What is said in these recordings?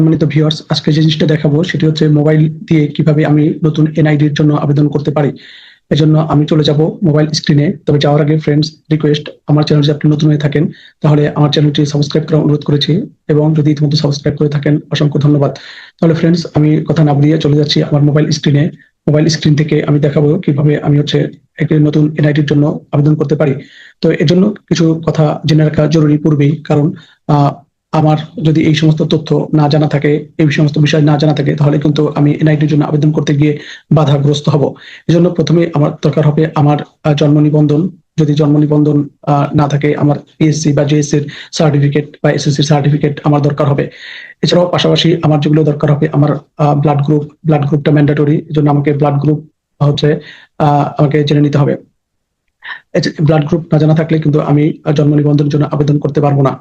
সম্মানিত ভিউয়ার্স আজকে যে জিনিসটা দেখাবো সেটি হচ্ছে মোবাইল দিয়ে কীভাবে আমি নতুন এনআইডির জন্য আবেদন করতে পারি। এজন্য আমি চলে যাব মোবাইল স্ক্রিনে তবে যাওয়ার আগে ফ্রেন্ডস রিকোয়েস্ট আমার চ্যানেল যদি আপনি নতুন হয়ে থাকেন, তাহলে আমার চ্যানেলটি সাবস্ক্রাইব করার অনুরোধ করেছি এবং যদি ইতিমধ্যে সাবস্ক্রাইব করে থাকেন, অসংখ্য ধন্যবাদ। তাহলে ফ্রেন্ডস আমি কথা না বলিয়ে চলে যাচ্ছি আমার মোবাইল স্ক্রিনে মোবাইল স্ক্রিন থেকে আমি দেখাবো কীভাবে আমি হচ্ছে একটি নতুন এনআইডির জন্য আবেদন করতে পারি। তো এর জন্য কিছু কথা জেনে রাখা জরুরি পূর্বেই, কারণ আমার যদি এই সমস্ত তথ্য না জানা থাকে, এই সমস্ত বিষয় না জানা থাকে, তাহলে কিন্তু আমি এনআইডির জন্য আবেদন করতে গিয়ে বাধাগ্রস্ত হব। এজন্য প্রথমে আমার দরকার হবে আমার জন্ম নিবন্ধন। যদি জন্ম নিবন্ধন না থাকে, আমার পিএসসি বা জিএসসি এর সার্টিফিকেট বা এসএসসি সার্টিফিকেট আমার দরকার হবে। এছাড়াও পাশাপাশি আমার যেগুলো দরকার হবে, আমার ব্লাড গ্রুপ ব্লাড গ্রুপটা ম্যান্ডেটরি এজন্য আমাকে ব্লাড গ্রুপ হচ্ছে আমাকে জেনে নিতে হবে। ব্লাড গ্রুপ না জানা থাকলে কিন্তু আমি জন্ম নিবন্ধনের জন্য আবেদন করতে পারব না।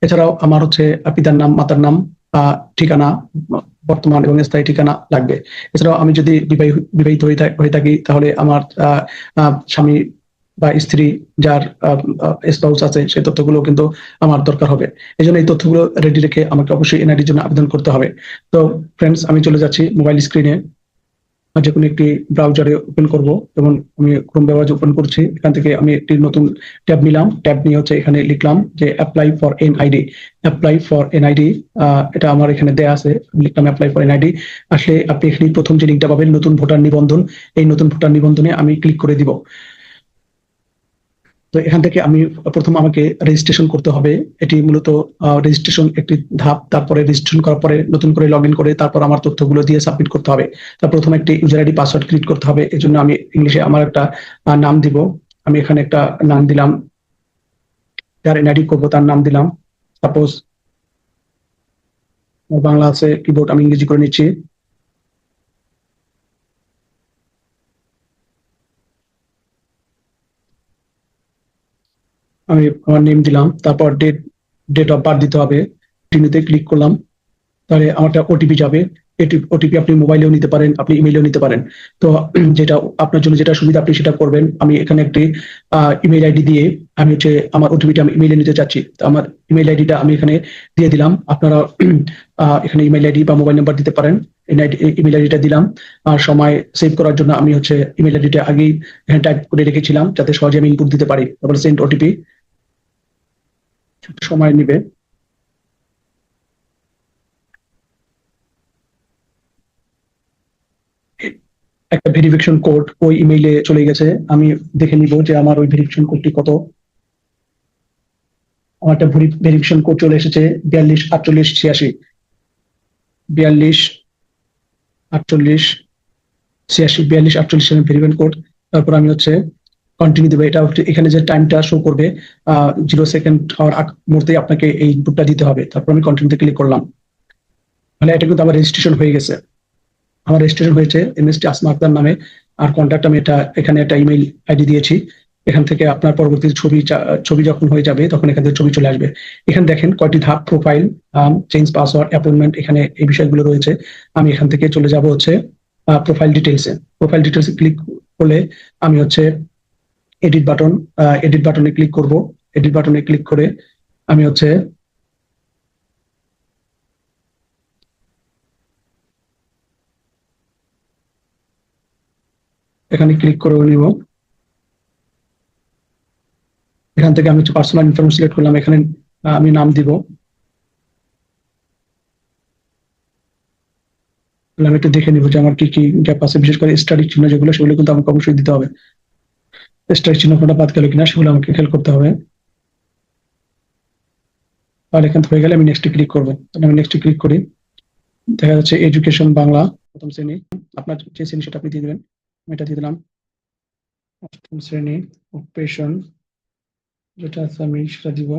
এছাড়াও আমার হচ্ছে পিতার নাম, মাতার নাম ঠিকানা, বর্তমান এবং স্থায়ী ঠিকানা লাগবে। এছাড়াও আমি যদি বিবাহী- বিবাহিত হয়ে থাকি, তাহলে আমার স্বামী বা স্ত্রী যার স্পাউস আছে, সেই তথ্যগুলো কিন্তু আমার দরকার হবে। এই জন্য এই তথ্যগুলো রেডি রেখে আমাকে অবশ্যই এনআইডির জন্য আবেদন করতে হবে। তো ফ্রেন্ডস আমি চলে যাচ্ছি মোবাইল স্ক্রিনে যে কোনো একটি ব্রাউজারে ওপেন করব। যেমন আমি ক্রোম ব্রাউজার ওপেন করছি, এখান থেকে আমি একটি নতুন ট্যাব নিলাম। ট্যাব নিয়ে হচ্ছে এখানে লিখলাম যে apply for NID apply for NID এটা আমার এখানে দেয়া আছে। লিখলাম অ্যাপ্লাই ফর এনআইডি আসলে আপনি এখানে প্রথম যে লিঙ্কটা পাবেন, নতুন ভোটার নিবন্ধন। এই নতুন ভোটার নিবন্ধনে আমি ক্লিক করে দিব। তো এখান থেকে আমি প্রথম আমাকে রেজিস্ট্রেশন করতে হবে। এটি মূলত রেজিস্ট্রেশন একটি ধাপ, তারপরে রেজিস্ট্রেশন করার পরে নতুন করে লগ ইন করে তারপর আমার তথ্যগুলো দিয়ে সাবমিট করতে হবে। তার প্রথমে একটি ইউজার আইডি পাসওয়ার্ড ক্রিয়েট করতে হবে। এই জন্য আমি ইংলিশে আমার একটা নাম দিব। আমি এখানে একটা নাম দিলাম। যার এনআইডি করব, তার নাম দিলাম। সাপোজ বাংলা আছে কিবোর্ড আমি ইংরেজি করে নিচ্ছি। আমি আমার নেম দিলাম, তারপর ডেট ডেট অফ বার্থ দিতে হবে টিনিতে ক্লিক করলাম, তাহলে আমারটা ওটিপি যাবে ওটিপি আপনি মোবাইলেও নিতে পারেন, আপনি ইমেইলেও নিতে পারেন। তো যেটা আপনার জন্য যেটা সুবিধা, আপনি সেটা করবেন। আমি এখানে একটি ইমেইল আইডি দিয়ে আমি হচ্ছে আমার ওটিপিটা আমি ইমেইলে নিতে চাচ্ছি। তো আমার ইমেইল আইডিটা আমি এখানে দিয়ে দিলাম। আপনারা এখানে ইমেইল আইডি বা মোবাইল নাম্বার দিতে পারেন। ইমেইল আইডিটা দিলাম। আর সময় সেভ করার জন্য আমি হচ্ছে ইমেইল আইডিটা আগেই এখানে টাইপ করে রেখেছিলাম, যাতে সহজে আমি ইনপুট দিতে পারি। তারপরে সেন্ড ওটিপি সময় নিবে। একটা ভেরিফিকেশন কোড ওই ইমেইলে চলে গেছে। আমি দেখে নিব যে আমার ওই ভেরিফিকেশন কোডটি কত। আমার একটা ভেরিফিকেশন কোড চলে এসেছে, বিয়াল্লিশ আটচল্লিশ ছিয়াশি। বিয়াল্লিশ আটচল্লিশ ছিয়াশি, বিয়াল্লিশ আটচল্লিশ ভেরিফিকেশন কোড তারপর আমি হচ্ছে কন্টিনিউ দেবো। এটা এখানে যে টাইমটা শো করবে জিরো সেকেন্ড হওয়ার আগ মুহূর্তে আপনাকে এই ইনপুটটা দিতে হবে। তারপর আমি কন্টিনিউতে ক্লিক করলাম। মানে এটা কিন্তু আমার রেজিস্ট্রেশন হয়ে গেছে। আমার রেজিস্ট্রেশন হয়েছে এমএসটি আসমা আক্তার নামে। আর কন্ট্যাক্ট আমি এটা, এখানে একটা ইমেইল আইডি দিয়েছি। এখান থেকে আপনার পরবর্তী ছবি ছবি যখন হয়ে যাবে, তখন এখান থেকে ছবি চলে আসবে। এখানে দেখেন কয়টি ধাপ প্রোফাইল চেঞ্জ পাসওয়ার্ড অ্যাপয়েন্টমেন্ট এখানে এই বিষয়গুলো রয়েছে। আমি এখান থেকে চলে যাব হচ্ছে প্রোফাইল ডিটেলসে প্রোফাইল ডিটেলসে ক্লিক করলে আমি হচ্ছে এডিট বাটন এডিট বাটনে ক্লিক করব। এডিট বাটনে ক্লিক করে আমি হচ্ছে এখানে ক্লিক করে নিব। এখান থেকে আমি হচ্ছে পার্সোনাল ইনফরমেশন সিলেক্ট করলাম, এখানে আমি নাম দিব। আমি একটু দেখে নিব যে আমার কি কি গ্যাপ আছে, বিশেষ করে স্টাডি চিহ্ন যেগুলো, সেগুলো কিন্তু আমাকে অবশ্যই দিতে হবে। স্টাডি চিহ্ন কোনটা বাদ গেল কিনা সেগুলো আমাকে খেয়াল করতে হবে। তাহলে এখান থেকে গেলে আমি নেক্সট ক্লিক করব। আমি নেক্সট ক্লিক করি। দেখা যাচ্ছে এডুকেশন বাংলা, প্রথম শ্রেণি। আপনার যে শ্রেণি সেটা আপনি দিয়ে দেবেন। আমি এটা দিয়ে দিলাম। অষ্টম শ্রেণি অকুপেশন যেটা আছে আমি সেটা দিব।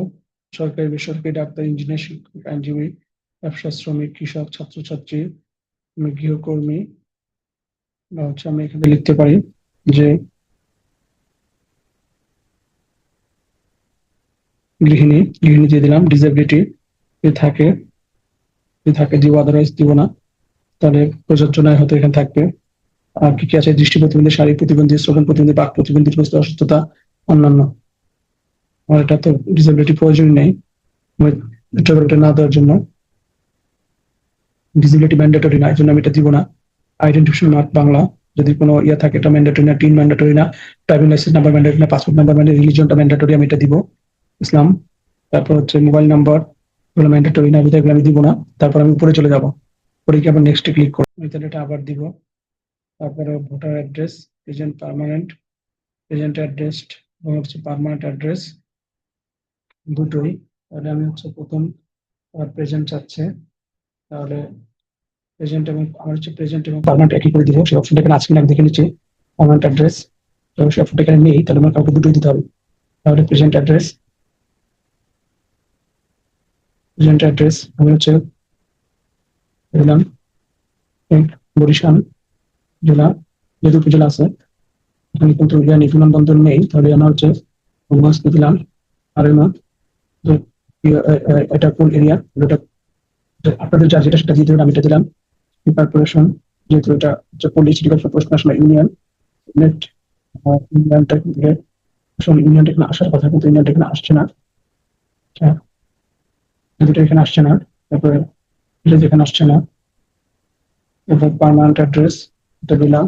সরকারি, বেসরকারি ডাক্তার ইঞ্জিনিয়ার শিক্ষক, আইনজীবী, ব্যবসা, শ্রমিক, কৃষক, ছাত্রছাত্রী গৃহকর্মী। বা হচ্ছে আমি এখানে লিখতে পারি যে গৃহিণী গৃহিণী দিয়ে দিলাম ডিসেবিলিটি যদি থাকে যদি থাকে দিব আদারওয়াইজ দিব না, তাহলে প্রযোজ্য নয় হয়তো এখানে থাকবে। আর কি কি আছে? দৃষ্টি প্রতিবন্ধী, শারীরিক প্রতিবন্ধী, শ্রবণ প্রতিবন্ধী, বাক প্রতিবন্ধী অসুস্থতা, অন্যান্য। আমার এটা তো ডিসেবিলিটি প্রয়োজন নেই এটা না দেওয়ার জন্য। ডিসিবিলিটি ম্যান্ডেটরি না, এই জন্য আমি এটা দিব না। আইডেন্টিফিকেশন মার্ক বাংলা, যদি কোনো ইয়ে থাকে, এটা ম্যান্ডেটরি না টিন ম্যান্ডেটরি না ড্রাইভিং লাইসেন্স নাম্বার ম্যান্ডেটরি না পাসপোর্ট নাম্বার ম্যান্ডেটরি রিলিজনটা ম্যান্ডেটরি আমি এটা দিব। ইসলাম, তারপর হচ্ছে মোবাইল নাম্বার এগুলো ম্যান্ডেটরি না, এগুলো আমি দিব না, তারপর আমি উপরে চলে যাব। পরে কি আবার নেক্সটে ক্লিক করব। আমি তাহলে এটা আবার দিব। তারপরে voter address present permanent present address এবং হচ্ছে পার্মানেন্ট অ্যাড্রেস দুটোই। তাহলে আমি হচ্ছে প্রথম প্রেজেন্ট চাচ্ছে। তাহলে প্রেজেন্ট এবং, আমার হচ্ছে প্রেজেন্ট এবং পার্মানেন্ট একই করে দিব। সেই অপশনটা এখানে আছে কিনা আমি দেখে নিচ্ছি। পার্মানেন্ট অ্যাড্রেস তো সেই অপশনটা এখানে নেই, তাহলে আমার কাউকে দুটোই দিতে হবে। তাহলে প্রেজেন্ট অ্যাড্রেস প্রেজেন্ট অ্যাড্রেস আমি হচ্ছে দিলাম বরিশাল জেলা যেহেতু উপজেলা আছে এখানে কিন্তু জ্ঞানী বিমানবন্দর নেই তাহলে আমার হচ্ছে হোমগার্ডসকে দিলাম আর ইয়ে, এটা কোন এরিয়া এটা আপনাদের যা যেটা সেটা দিতে আমি এটা দিলাম কর্পোরেশন যেহেতু এটা হচ্ছে পল্লী city corporation national union net ইউনিয়নটা আসলে ইউনিয়নটা এখানে আসার কথা কিন্তু ইউনিয়নটা এখানে আসছে না আচ্ছা, দুটো এখানে আসছে না। তারপরে এটা যেখানে আসছে না, এরপর পার্মানেন্ট অ্যাড্রেস এটা দিলাম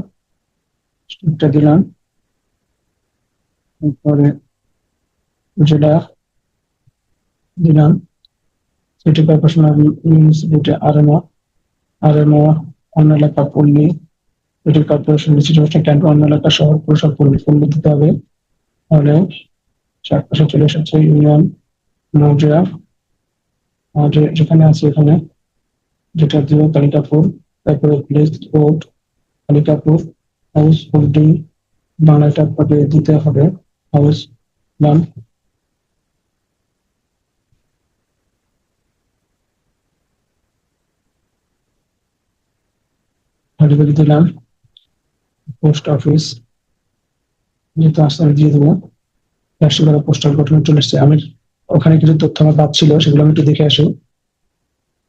এটা দিলাম। তারপরে জেলা দিলাম। City corporation municipality RMO RMO অন্য এলাকা পল্লী সিটি কর্পোরেশন কর্পোরেশন ক্যান্টন অন্য এলাকা শহর, পৌরসভা পল্লী পল্লী দিতে হবে। তাহলে চারপাশে চলে এসেছে ইউনিয়ন মৌজা যেখানে আছে এখানে, যেটা দিব কালিকাপুর তারপরে place code Kalikapur house holding বাংলাটা আপনাকে দিতে হবে হাউস নাম দিলাম পোস্ট অফিস যেহেতু আসতে দিয়ে দেবো রাষ্ট্রীয় পোস্টাল গঠনে চলে এসছে, আমি ওখানে কিছু তথ্য আমার বাদ ছিল, সেগুলো আমি একটু দেখে আসি।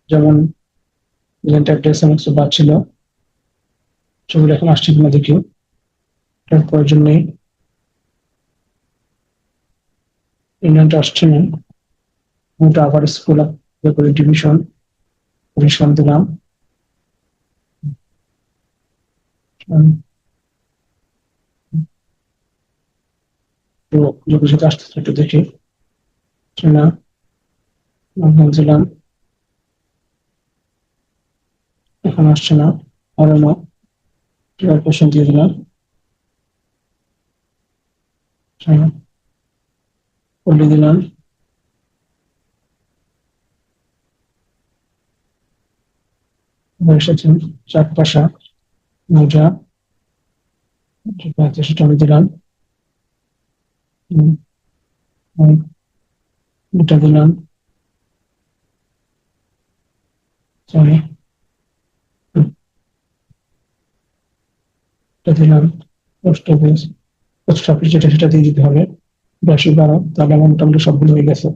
যেমন রেন্ট অ্যাড্রেস আমার কিছু বাদ ছিল সেগুলো এখন আসছে কিনা দেখি। এটার প্রয়োজন নেই। ইউনিয়নটা আসছে না। ওটা আবার স্কুল করে ডিভিশন ডিভিশন দিলাম তো আসতেছে একটু দেখি। এখন আসছে না আর না দিয়ে দিলাম। বলে দিলাম। এসেছেন মোজা সেটা আমি দিলাম। এটা দিলাম সরি এটা দিলাম পোস্ট অফিস পোস্ট অফিস যেটা সেটা দিয়ে দিতে হবে। দশই বারো তাহলে আমার মোটামুটি সবগুলো হয়ে গেছে।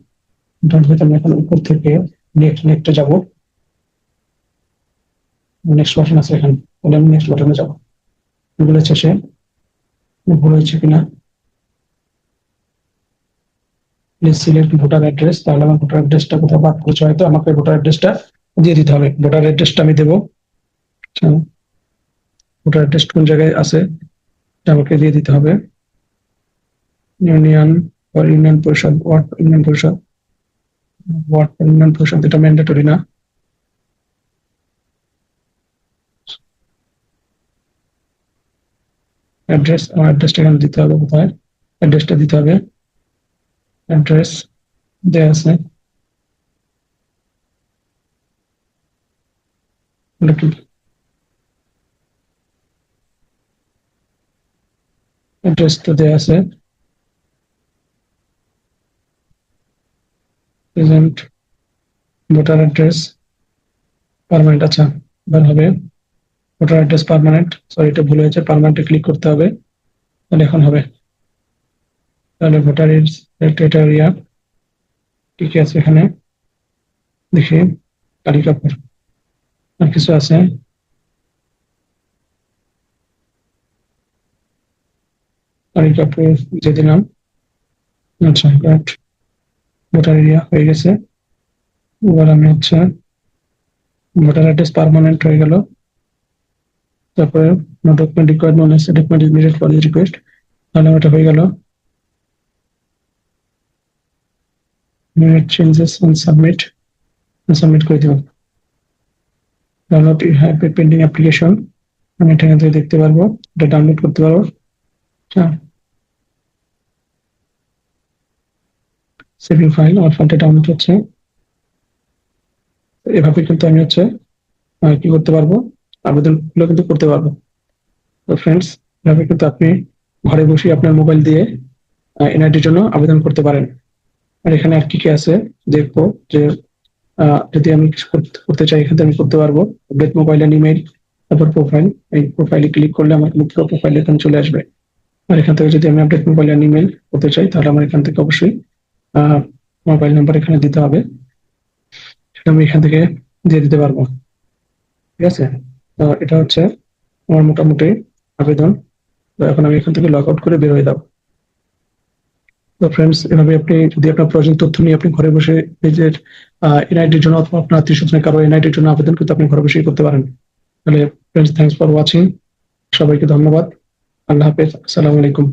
মোটামুটি আমি এখন উপর থেকে নেক্সট নেক্সটে যাব। নেক্সট বাটন আছে এখানে। আমি নেক্সট বাটনে যাব। বলেছে সে। ভুল হয়েছে কিনা? প্লিজ সিলেক্ট ভোটার অ্যাড্রেস তাহলে আমার ভোটার অ্যাড্রেসটা কোথাও বাদ করেছে হয়তো আমাকে ভোটার অ্যাড্রেসটা দিয়ে দিতে হবে। ভোটার অ্যাড্রেসটা আমি দেবো। ভোটার অ্যাড্রেস কোন জায়গায় আছে আমাকে দিয়ে দিতে হবে। ইউনিয়ন ইউনিয়ন পরিষদ ওয়ার্ড ইউনিয়ন পরিষদ ওয়ার্ড ইউনিয়ন পরিষদ এটা ম্যান্ডেটরি না। অ্যাড্রেস আমার অ্যাড্রেসটা এখানে দিতে হবে কোথায়? অ্যাড্রেসটা দিতে হবে। অ্যাড্রেস দেয়া আছে এটা কি অ্যাড্রেস তো দেয়া আছে প্রেজেন্ট ভোটার অ্যাড্রেস পার্মানেন্ট আচ্ছা এবার হবে ভোটার অ্যাড্রেস পার্মানেন্ট সরি এটা ভুল হয়েছে পার্মানেন্টে ক্লিক করতে হবে তাহলে এখন হবে তাহলে ভোটার সিলেক্টেড কি কি আছে এখানে। দেখি কালিকাপুর আর কিছু আছে? যে দিলাম। আচ্ছা ভোটার এরিয়া হয়ে গেছে। এবার আমি হচ্ছে ভোটার অ্যাড্রেস পার্মানেন্ট হয়ে গেল। তারপরে document required no necessary document is needed request তাহলে এটা হয়ে গেল। চেঞ্জেস অন সাবমিট সাবমিট করে দিব ডাউনলোড পেন্ডিং অ্যাপ্লিকেশন আমি এখান থেকে দেখতে পারব। এটা ডাউনলোড করতে পারব সেভিং ফাইল আমার ফাইলটা ডাউনলোড হচ্ছে। এভাবে কিন্তু আমি হচ্ছে কি করতে পারব? আবেদনগুলো কিন্তু করতে পারব। তো ফ্রেন্ডস এভাবে কিন্তু আপনি ঘরে বসে আপনার মোবাইল দিয়ে এনআইডির জন্য আবেদন করতে পারেন। আর এখানে আর কি কি আছে? দেখব যে যদি আমি কিছু করতে- চাই, এখানে আমি করতে পারব। আপডেট মোবাইল এন্ড ইমেল তারপর প্রোফাইল এই প্রোফাইলে ক্লিক করলে আমার মুখ্য প্রোফাইল এখানে চলে আসবে। আর এখান থেকে যদি আমি আপডেট মোবাইল এন্ড ইমেল করতে চাই, তাহলে আমার এখান থেকে অবশ্যই মোবাইল নাম্বার এখানে দিতে হবে। সেটা আমি এখান থেকে দিয়ে দিতে পারব। ঠিক আছে? তো এটা হচ্ছে আমার মোটামুটি আবেদন। তো এখন আমি এখান থেকে লগ আউট করে বের হয়ে যাব। তো ফ্রেন্ডস এভাবে আপনি যদি আপনার প্রয়োজন তথ্য নিয়ে আপনি ঘরে বসে নিজের এনআইটির জন্য অথবা আপনার আত্মীয় স্বজনের কারও এনআইটির জন্য আবেদন করতে আপনি ঘরে বসেই করতে পারেন। তাহলে ফ্রেন্ডস থ্যাংকস ফর ওয়াচিং সবাইকে ধন্যবাদ। আল্লাহ হাফেজ। আসসালামু আলাইকুম।